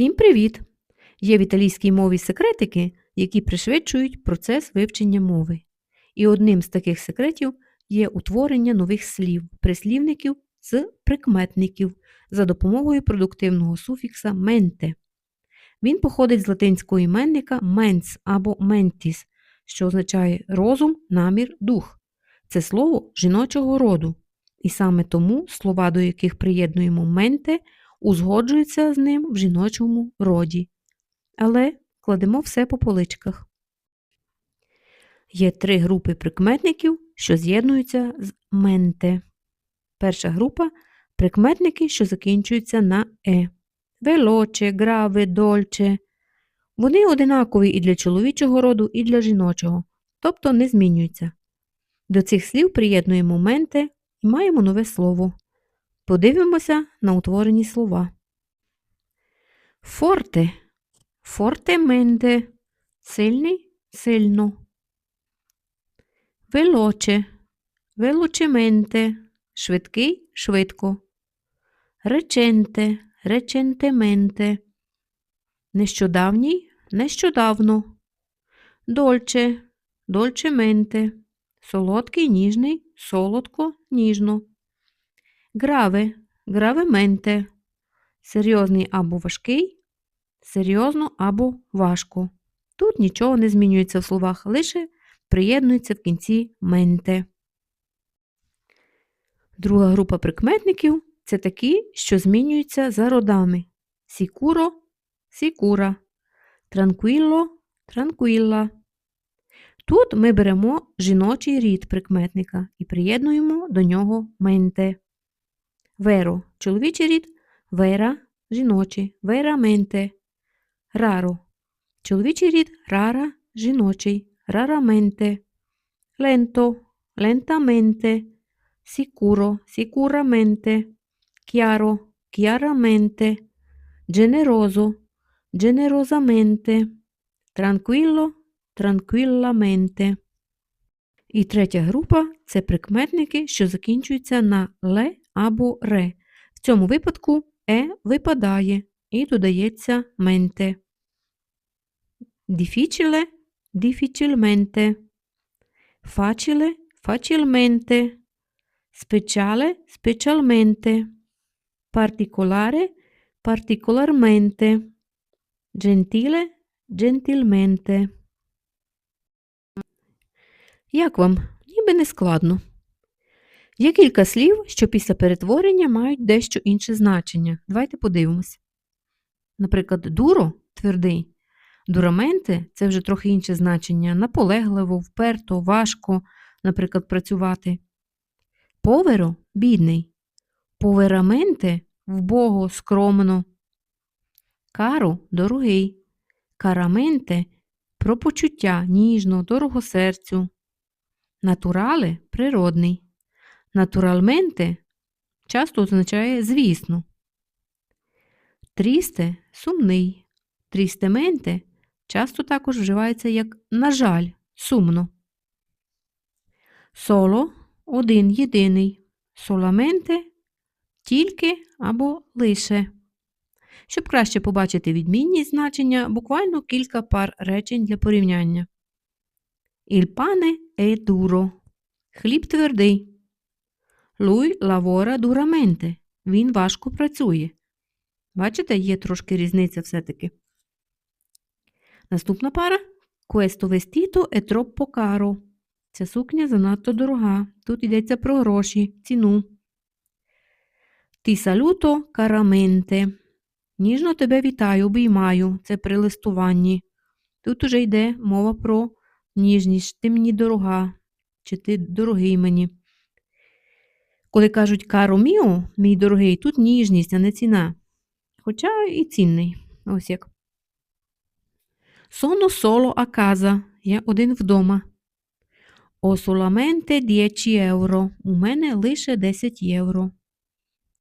Всім привіт! Є в італійській мові секретики, які пришвидшують процес вивчення мови. І одним з таких секретів є утворення нових слів, прислівників з прикметників за допомогою продуктивного суфікса менте. Він походить з латинського іменника mens або mentis, що означає розум, намір, дух. Це слово жіночого роду. І саме тому слова, до яких приєднуємо менте, узгоджуються з ним в жіночому роді. Але кладемо все по поличках. Є три групи прикметників, що з'єднуються з менте. Перша група прикметники, що закінчуються на е. Велоче, граве, дольче. Вони одинакові і для чоловічого роду, і для жіночого, тобто не змінюються. До цих слів приєднуємо менте і маємо нове слово. Подивимося на утворені слова. Форте. Фортементе. Сильний сильно. Велоче. Велочементе. Швидкий швидко. Реченте. Речентементе. Нещодавній нещодавно. Дольче. Дольчементе. Солодкий ніжний солодко ніжно. Граве, гравементе. Серйозний або важкий, серйозно або важко. Тут нічого не змінюється в словах, лише приєднується в кінці менте. Друга група прикметників це такі, що змінюються за родами. Сікуро сікура, транквілло транквілла. Тут ми беремо жіночий рід прикметника і приєднуємо до нього менте. Веро чоловічий рід, вера жіночий, вераменте. Раро чоловічий рід, рара жіночий, рараменте. Ленто лентаменте. Сікуро сікураменте. Chiaro chiaramente. Generoso generosamente. Tranquillo tranquillamente. І третя група це прикметники, що закінчуються на ле або ре. В цьому випадку е випадає і додається менте. Difficile difficilmente. Facile facilmente. Speciale specialmente. Particolare particolarmente. Gentile gentilmente. Як вам? Ніби не складно. Є кілька слів, що після перетворення мають дещо інше значення. Давайте подивимось. Наприклад, дуро твердий. Дураменте це вже трохи інше значення. Наполегливо, вперто, важко, наприклад, працювати. Поверо бідний. Повераменте вбого, скромно. Кару дорогий. Караменте про почуття ніжно, дорого серцю. Натурале природний. Натуральменте часто означає звісно. Трісте сумний. Трістементе часто також вживається як на жаль, сумно. Соло один єдиний. Соламенте тільки або лише. Щоб краще побачити відмінність значення, буквально кілька пар речень для порівняння. Il pane è. Хліб твердий. Lui lavora duramente. Він важко працює. Бачите, є трошки різниця все-таки. Наступна пара. Questo vestito è troppo caro. Ця сукня занадто дорога. Тут йдеться про гроші, ціну. Ti saluto caramente. Ніжно тебе вітаю, обіймаю. Це при листуванні. Тут уже йде мова про ніжність. Ти мені дорога, чи ти дорогий мені. Коли кажуть каро міо, мій дорогий, тут ніжність, а не ціна. Хоча і цінний. Ось як. Sono solo a casa. Я один вдома. Ho solamente 10 євро. У мене лише 10 євро.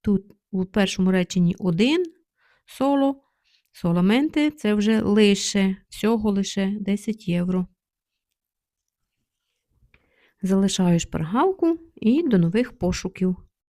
Тут у першому реченні один соло. Соломенте це вже лише, всього лише 10 євро. Залишаю шпаргалку і до нових пошуків.